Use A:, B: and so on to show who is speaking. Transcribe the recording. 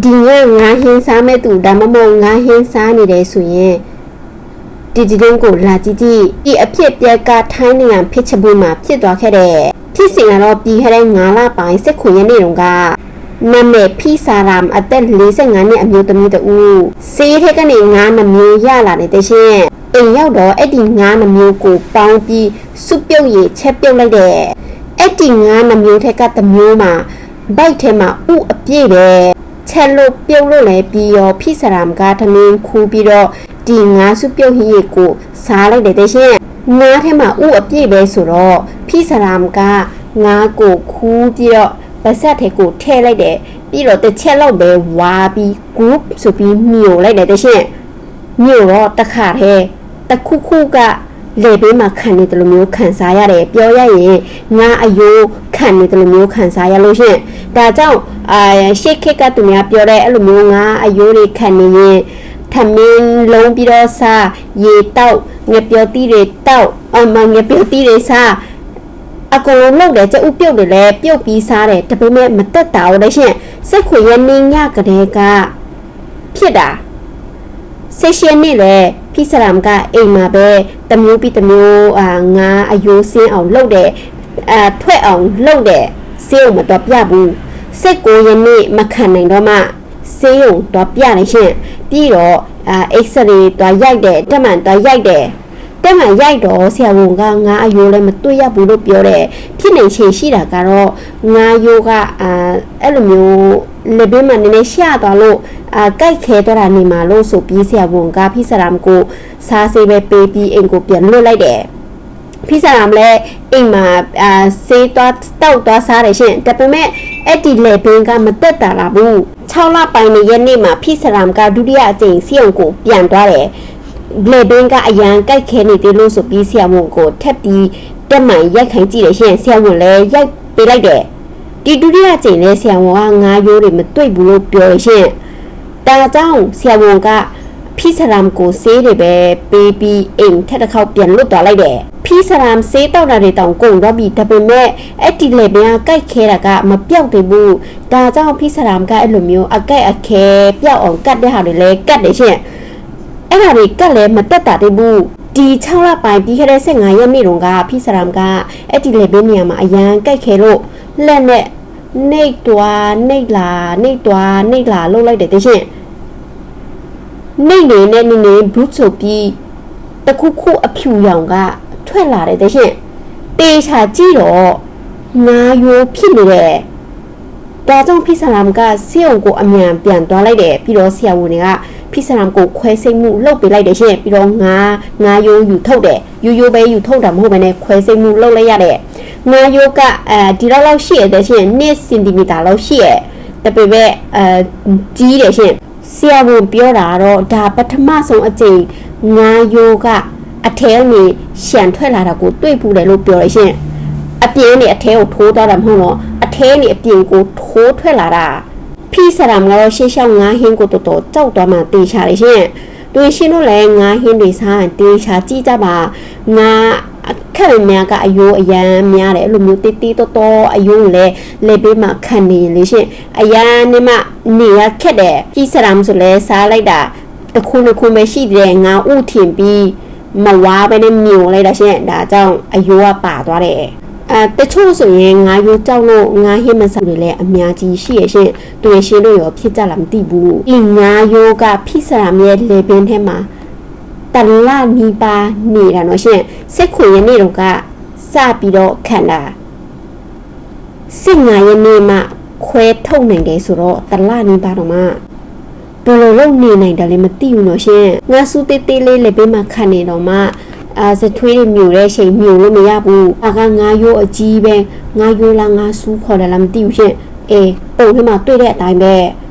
A: ဒီကငါဟင်းစားမဲ့သူဒါမှမဟုတ်ငါဟင်းစားနေတယ်ဆိုရင်ဒီဒီလုံးကိုလာကြည့်ကြည့်ဒီအဖြစ်ပြက်ကထိုင်းနိုင်ငံဖြစ်ချမှုမှာဖြစ်သွားခဲ့တဲ့ဖြစ်စဉ်ကတော့ပြီးခဲ့တဲ့9လပိုင်းစစ်ခွေရက်နေ့တုန်းကနာမည်ဖိစာရမ်အသက်45နှစ်အမျိုးသမီးတူစေးထက်ကနေငါးနှမျိုးရလာတဲ့တရှင်အိမ်ရောက်တော့အဲ့ဒီငါးနှမျိုးကိုပေါင်းပြီးစုပ်ပြုတ်ရချက်ပြုတ်လိုက်တဲ့အဲ့ဒီငါးနှမျိုးထက်ကတစ်မျိုးမှာဘိုက်ထဲမှာဥအပြည့်ပဲ ချက်လို့ပြုတ်လို့လည်းပြီးရောဖိစရမ်ကထမင်းခူးပြီးတော့ဒီငါးစုပြုတ်ဟင်းရီကိုစားလိုက်တယ်တဲ့ရှင်ငါးထဲမှာဥအပြည့်ပဲဆိုတော့ဖိစရမ်ကငါးကိုခူးပြီးတော့ပါဆက်ထဲကိုထည့်လိုက်တယ်ပြီးတော့တစ်ချက်လောက်ပဲဝါပြီး group ဆိုပြီးမြို့လိုက်တယ်တဲ့ရှင်မြို့တော့တစ်ခါတည်းတစ်ခုခုကလေဘေးမှာခံနေတယ်လို့မျိုးခံစားရတယ်ပြောရရင်ငါအယိုး ခံနေတယ်လို့မျိုးခံစားရလို့ရှင်ဒါကြောင့်အာရှေ့ခက်ကသူများပြောတဲ့အဲ့လိုမျိုးငါအယိုးတွေခံနေရင်ထမင်းလုံးပြီးတော့စားရေတောက်ငပြောတီးတွေတောက်အမငပြောတီးတွေစားအကုန်လုံးလုပ်တယ်ကျဥပြုတ်တယ်လဲပြုတ်ပြီးစားတယ်ဒါပေမဲ့မတက်တာဘူးလေရှင်စိတ်ခွေရနေညကလေးကဖြစ်တာဆေရှင်နေလေဖိစရမ်ကအိမ်မှာပဲတမျိုးပြီးတမျိုးအာငါအယိုးစင်းအောင်လုပ်တယ် အာထွက်အောင်လုပ်တယ်စေးအောင်မတော့ပြဘူးစိတ်ကိုရနေမခံနိုင်တော့မှစေးအောင်တော့ပြနေရှင်ပြီးတော့အာ X-ray တော့ရိုက်တယ်တက်မှန်တော့ရိုက်တယ်တက်မှန်ရိုက်တော့ဆရာဝန်ကငါအယိုးလည်းမတွေ့ရဘူးလို့ပြောတယ်ဖြစ်နေချေရှိတာကတော့ငါယိုးကအာအဲ့လိုမျိုးလေဘေးမှာနည်းနည်းရှာသွားလို့အာကြိုက်ခဲတော့တာနေမှာလို့ဆိုပြီးဆရာဝန်ကဖိစရမ်ကိုစားစေးပဲပေးပြီးအိမ်ကိုပြန်လွတ်လိုက်တယ် ဖိစရမ်လည်းအိမ်မှာအာစေးတော့တောက်တော့စားတယ်ရှင်ဒါပေမဲ့အဲ့ဒီလေဘေးကမတက်တာလားဘူး6လပိုင်းရဲ့နေ့မှာဖိစရမ်ကဒုတိယအကြိမ်စီအောင်ကိုပြန်သွားတယ်လေဘင်းကအရန်ကြိုက်ခဲနေသေးလို့ဆိုပြီးဆရာဝန်ကိုထပ်ပြီးတက်မှန်ရိုက်ခိုင်းကြည့်တယ်ရှင်ဆရာဝန်လည်းရိုက်ပေးလိုက်တယ်ဒီဒုတိယကြိမ်လဲဆရာဝန်ကငါးရိုးတွေမတွေ့ဘူးလို့ပြောရရှင်ဒါကြောင့်ဆရာဝန်ကဖိစရမ်ကိုဆေးတွေပဲပေးပြီးအိမ်ထက်တစ်ခေါက်ပြန်လွတ်သွားလိုက်တယ် ဖိစရမ်ဆေးတောက်တာတွေတောင်ကုန်တော့ပြီဒါပေမဲ့အဲ့ဒီလေဘင်းကကြိုက်ခဲတာကမပြောက်သေးဘူးဒါကြောင့်ဖိစရမ်ကအဲ့လိုမျိုးအကြိုက်အခဲပျောက်အောင်ကတ်တဲ့ဟာတွေလဲကတ်တယ်ရှင်အဲ့ဒါတွေကလည်းမတက်တာသေးဘူးဒီ6လပိုင်းပြီးခဲ့တဲ့15ရက်နေ့တုန်းကဖိစရမ်ကအဲ့ဒီလေဘင်းနေရာမှာအရန်ကြိုက်ခဲလို့လက်နဲ့နှိတ်တွားနှိတ်လာနှိတ်တွားနှိတ်လာလှုပ်လိုက်တယ်တရှင်နှိတ်နေနဲ့နေနေဘူးဆိုပြီးတခုခုအဖြူရောင်က ထွက်လာတယ်တရှင်တေချာကြည့်တော့ငါယိုးဖြစ်နေတယ်ဒါကြောင့်ဖိစရမ်ကဆေးရုံကိုအမြန်ပြန်သွားလိုက်တယ်ပြီးတော့ဆရာဝန်တွေကဖိစရမ်ကိုခွဲစိတ်မှုလုပ်ပေးလိုက်တယ်ရှင်ပြီးတော့ငါငါယိုးယူထုတ်တယ်ယူယိုးပဲယူထုတ်တာမဟုတ်ဘဲနဲ့ခွဲစိတ်မှုလုပ်လိုက်ရတယ်ငါယိုးကအဲဒီလောက်လောက်ရှိရတယ်ရှင်1စင်တီမီတာလောက်ရှိရတပေပဲအဲကြီးတယ်ရှင်ဆရာဝန်ပြောတာကတော့ဒါပထမဆုံးအကြိမ်ငါယိုးက အထဲကနေရှန်ထွက်လာတာကိုတွေ့ဘူးတယ်လို့ပြောရရှင်အပြင်းနေအထဲကိုထိုးသွားတာမဟုတ်တော့အထဲနေအပြင်ကိုထိုးထွက်လာတာဖိစရမ်ကတော့ရှေ့လျှောက်ငါးဟင်းကိုတော်တော်ကြောက်သွားမှတေချာတယ်ရှင်တွေ့ရှင်းလို့လည်းငါးဟင်းတွေစားရင်တေချာကြည့်ကြပါငါအခက်အများကအယိုးအရန်များတယ်အဲ့လိုမျိုးတေးတေးတော်တော်အယိုးလည်းလေဘေးမှာခံနေရင်လေရှင်အရန်နေမှနေရခက်တယ်ဖိစရမ်ဆိုလဲစားလိုက်တာတစ်ခုနှစ်ခုပဲရှိသေးတယ်ငါဥထင်ပြီး မဝါပဲနဲ့မြုံလိုက်တာရှင်ဒါကြောင့်အယိုးကပါသွားတယ်အဲတချို့ဆိုရင်ငါးရိုးကြောက်လို့ငါးဟင်းမစားတွေလည်းအများကြီးရှိရရှင်တွေ့ရှင်းလို့ရောဖြစ်ကြလားမသိဘူးဒီငါးရိုးကဖိစရာမြဲလေပင်ထဲမှာတလနီးပါနေတာနော်ရှင်စိတ်ခွေရနေ့တော့ကစပြီးတော့ခံတာစစ်ငါရနေ့မှခွဲထုတ်နိုင်တယ်ဆိုတော့တလနီးပါတော့မှ ဘယ်လိုလုပ်နေနိုင်တယ်လဲမသိဘူးနော်ရှင်ငါစူးတေးတေးလေးလေပင်မှာခံနေတော့မှအာစထွေးတွေမြူတဲ့ချိန်မြူလို့မရဘူး။အာကငါးရိုးအကြီးပဲငါးရိုးလားငါးဆူးခေါ်တယ်လားမသိဘူးရှင်။အေးပုံထဲမှာတွေ့တဲ့အတိုင်းပဲ